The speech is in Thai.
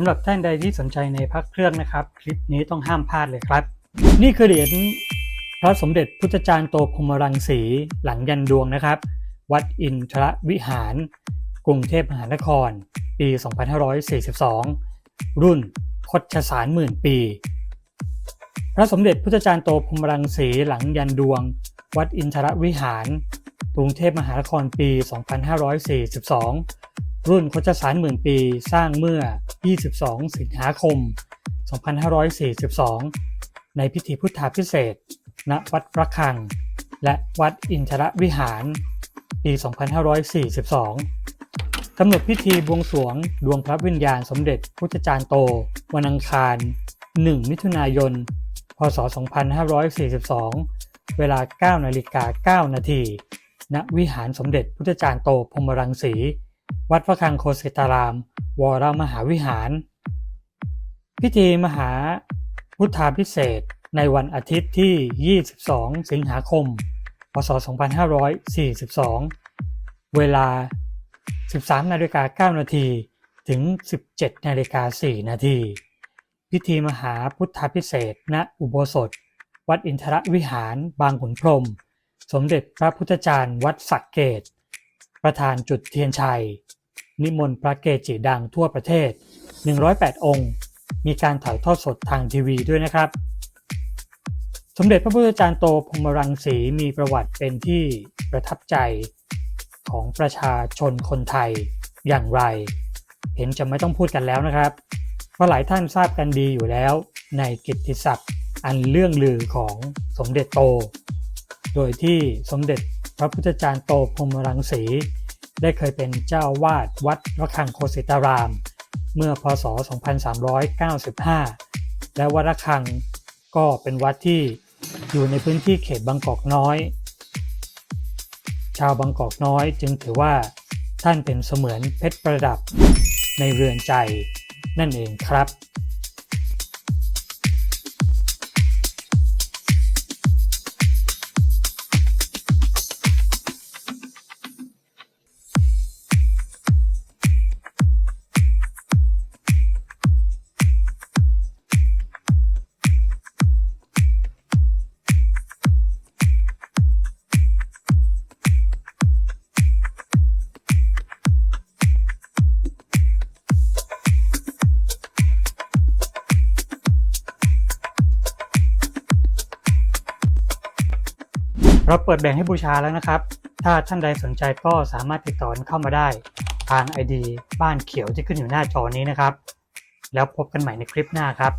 สำหรับท่านใดที่สนใจในพระเครื่องนะครับ คลิปนี้ต้องห้ามพลาดเลยครับ นี่คือเหรียญพระสมเด็จพุทธจารย์โตพรหมรังสีหลังยันดวงนะครับ วัดอินทรวิหาร กรุงเทพมหานคร ปี 2542 รุ่นคดชสารหมื่นปี พระสมเด็จพุทธจารย์โตพรหมรังสีหลังยันดวง วัดอินทรวิหาร กรุงเทพมหานครปี 2542 รุ่นโคชสารหมื่นปีสร้างเมื่อ 22 สิงหาคม 2542 ในพิธีพุทธาพิเศษ ณ วัดพระฆัง และวัดอินทรวิหาร ปี 2542 กำหนดพิธีบวงสรวงดวงพระวิญญาณสมเด็จพุทธจารย์โต วันอังคาร 1 มิถุนายน พศ 2542 เวลา 9 นาฬิกา 9 นาที ณ วิหารสมเด็จพุทธจารย์โตพรมรังสี วัดพระคังโคสิตาราม วรมหาวิหาร พิธีมหาพุทธาพิเศษในวันอาทิตย์ที่ 22 สิงหาคม พศ 2542 เวลา 13นาฬิกา9นาทีถึง 17นาฬิกา4นาทีพิธีมหาพุทธาพิเศษ ณ อุโบสถ วัดอินทรวิหารบางขุนพรม สมเด็จพระพุทธจารย์วัดสักเกต ประธานจุดเทียนชัย นิมนต์พระเกจิดังทั่วประเทศ 108 องค์ มีการถ่ายทอดสดทางทีวีด้วยนะครับ สมเด็จพระพุทธจารย์โตพรมรังสีมีประวัติเป็นที่ประทับใจของประชาชนคนไทยอย่างไร เห็นจะไม่ต้องพูดกันแล้วนะครับ เพราะหลายท่านทราบกันดีอยู่แล้วในกิตติศัพท์อันเรื่องลือของสมเด็จโต โดยที่สมเด็จ พระพุทธจารย์โตพรมรังสี ได้เคยเป็นเจ้าวาดวัดระฆังโคสิตาราม เมื่อพศ 2395 และวัดระฆังก็เป็นวัดที่อยู่ในพื้นที่เขตบางกอกน้อย ชาวบางกอกน้อยจึงถือว่าท่านเป็นเสมือนเพชรประดับในเรือนใจนั่นเองครับ เราเปิดแบ่งให้บูชาแล้วนะครับ ถ้าท่านใดสนใจก็สามารถติดต่อเข้ามาได้ทาง ID บ้านเขียวที่ขึ้นอยู่หน้าจอนี้นะครับ แล้วพบกันใหม่ในคลิปหน้าครับ